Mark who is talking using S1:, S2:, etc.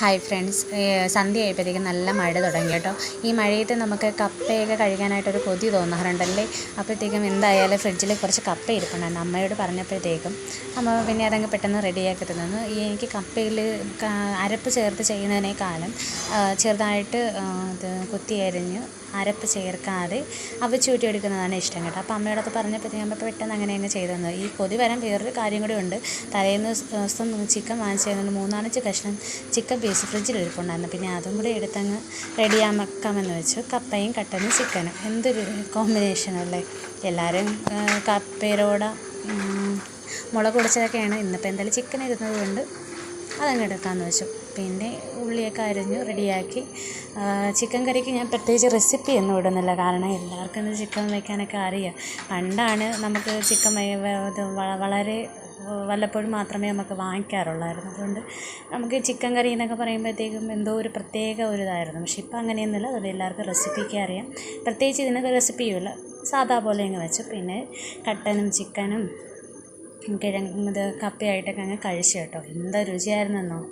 S1: Hi friends സന്ധ്യ ആയപ്പോഴത്തേക്കും നല്ല മഴ തുടങ്ങി കേട്ടോ. ഈ മഴയത്ത് നമുക്ക് കപ്പയൊക്കെ കഴിക്കാനായിട്ടൊരു കൊതി തോന്നാറുണ്ടല്ലേ? അപ്പോഴത്തേക്കും എന്തായാലും ഫ്രിഡ്ജിൽ കുറച്ച് കപ്പ ഇരിപ്പുണ്ടായിരുന്നു. അമ്മയോട് പറഞ്ഞപ്പോഴത്തേക്കും അമ്മ പിന്നെ അതങ്ങ് പെട്ടെന്ന് റെഡിയാക്കി തന്നു. ഈ എനിക്ക് കപ്പയിൽ അരപ്പ് ചേർത്ത് ചെയ്യുന്നതിനേക്കാളും ചെറുതായിട്ട് ഇത് കുത്തി അരിഞ്ഞ് അരപ്പ് ചേർക്കാതെ അവച്ചൂറ്റി എടുക്കുന്നതാണ് ഇഷ്ടം കേട്ടോ. അപ്പോൾ അമ്മയോടൊക്കെ പറഞ്ഞപ്പോഴത്തേക്കും അമ്മ പെട്ടെന്ന് അങ്ങനെ അങ്ങ് ചെയ്തു തന്നു. ഈ കൊതി വരാൻ വേറൊരു കാര്യം കൂടി ഉണ്ട്. തലേന്ന് ദിവസം ചിക്കൻ വാങ്ങിച്ചതിന് മൂന്നാലഞ്ച് കഷ്ണം ചിക്കൻ പീസ് ഫ്രിഡ്ജിൽ ഇരിപ്പുണ്ടായിരുന്നു. പിന്നെ അതും കൂടി എടുത്തങ്ങ് റെഡിയാക്കാമെന്ന് വെച്ചു. കപ്പയും കട്ടനും ചിക്കനും. എന്തൊരു കോമ്പിനേഷനല്ലേ എല്ലാവരും കപ്പയിലോട മുളക് പൊടിച്ചതൊക്കെയാണ് ഇന്നിപ്പോൾ എന്തായാലും ചിക്കൻ ഇരുന്നത് കൊണ്ട് അതങ്ങ് എടുക്കാമെന്ന് വെച്ചു. പിന്നെ ഉള്ളിയൊക്കെ അരിഞ്ഞു റെഡിയാക്കി. ചിക്കൻ കറിക്ക് ഞാൻ പ്രത്യേകിച്ച് റെസിപ്പി ഒന്നും ഇടുന്നില്ല. കാരണം എല്ലാവർക്കും ചിക്കൻ വയ്ക്കാനൊക്കെ അറിയാം. പണ്ടാണ് നമുക്ക് ചിക്കൻ വളരെ വല്ലപ്പോഴും മാത്രമേ നമുക്ക് വാങ്ങിക്കാറുള്ളായിരുന്നു. അതുകൊണ്ട് നമുക്ക് ചിക്കൻ കറി എന്നൊക്കെ പറയുമ്പോഴത്തേക്കും എന്തോ ഒരു പ്രത്യേക ഒരു ഇതായിരുന്നു. പക്ഷേ ഇപ്പം അങ്ങനെയൊന്നുമില്ല. അതുകൊണ്ട് എല്ലാവർക്കും റെസിപ്പിക്ക് അറിയാം. പ്രത്യേകിച്ച് ഇതിനൊക്കെ റെസിപ്പിയുമില്ല. സാധാ പോലെ അങ്ങ് വെച്ചു. പിന്നെ കട്ടനും ചിക്കനും കിഴങ്ങ് ഇത് കപ്പയായിട്ടൊക്കെ അങ്ങ് കഴിച്ചു കേട്ടോ. എന്താ രുചിയായിരുന്നെന്നോ?